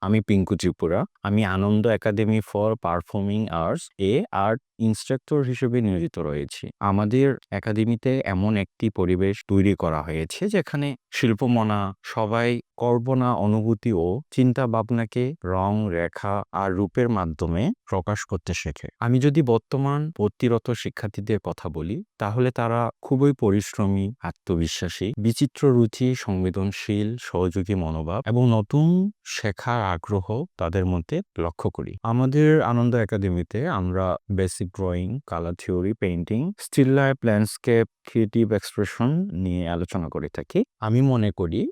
আমি পিঙ্কু ত্রিপুরা। আমি Ananda academy for performing arts A art instructor হিসেবে নিয়োজিত রয়েছি। আমাদের একাডেমিতে এমন একটি পরিবেশ তৈরি করা হয়েছে যেখানে শিল্পমনা, সবাই কল্পনা, অনুভূতি ও চিন্তা ভাবনাকে রং, রেখা আর রূপের মাধ্যমে প্রকাশ করতে শেখে। আমি যদি বর্তমান ভর্তিরত শিক্ষার্থীদের কথা বলি, তাহলে তারা খুবই পরিশ্রমী, আত্মবিশ্বাসী, বিচিত্র রুচি, সংবেদনশীল, সহযোগী মনোভাব এবং নতুন শেখার আগ্রহ তাদের মধ্যে লক্ষ্য করি। আমাদের আনন্দ একাডেমিতে আমরা basic drawing, colour theory painting still life, landscape, creative expression নিয়ে আলোচনা করে থাকি। আমি মনে করি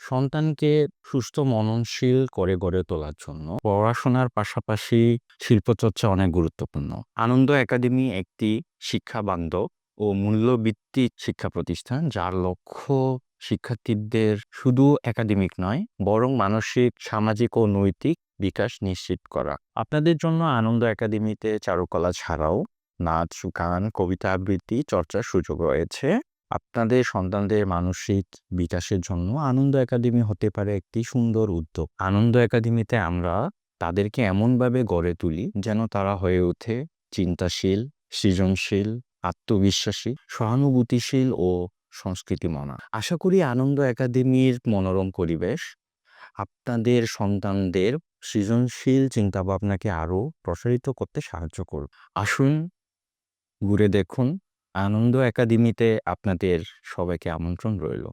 সন্তানকে সুস্থ, মননশীল করে গড়ে তোলার জন্য পড়াশোনার পাশাপাশি শিল্পচর্চা অনেক গুরুত্বপূর্ণ। আনন্দ একাডেমি একটি শিক্ষা বান্ধব ও মূল্যভিত্তিক শিক্ষা প্রতিষ্ঠান যার লক্ষ্য শিক্ষার্থীদের শুধু একাডেমিক নয়, বরং মানসিক, সামাজিক ও নৈতিক বিকাশ নিশ্চিত করা। আপনাদের জন্য আনন্দ একাডেমিতে চারুকলা ছাড়াও নাচ, গান, কবিতা আবৃত্তি, চর্চার সুযোগ রয়েছে। আপনাদের সন্তানদের মানসিক বিকাশের জন্য আনন্দ একাডেমি হতে পারে একটি সুন্দর উদ্যোগ। আনন্দ একাডেমিতে আমরা তাদেরকে এমনভাবে গড়ে তুলি যেন তারা হয়ে ওঠে চিন্তাশীল, সৃজনশীল, আত্মবিশ্বাসী, সহানুভূতিশীল ও সংস্কৃতি মনা। আশা করি আনন্দ একাডেমির মনোরম পরিবেশ, আপনাদের সন্তানদের সৃজনশীল চিন্তাভাবনাকে আরও প্রসারিত করতে সাহায্য করবে আসুন, ঘুরে দেখুন, আনন্দ একাডেমিতে আপনাদের সবাইকে আমন্ত্রণ রইল।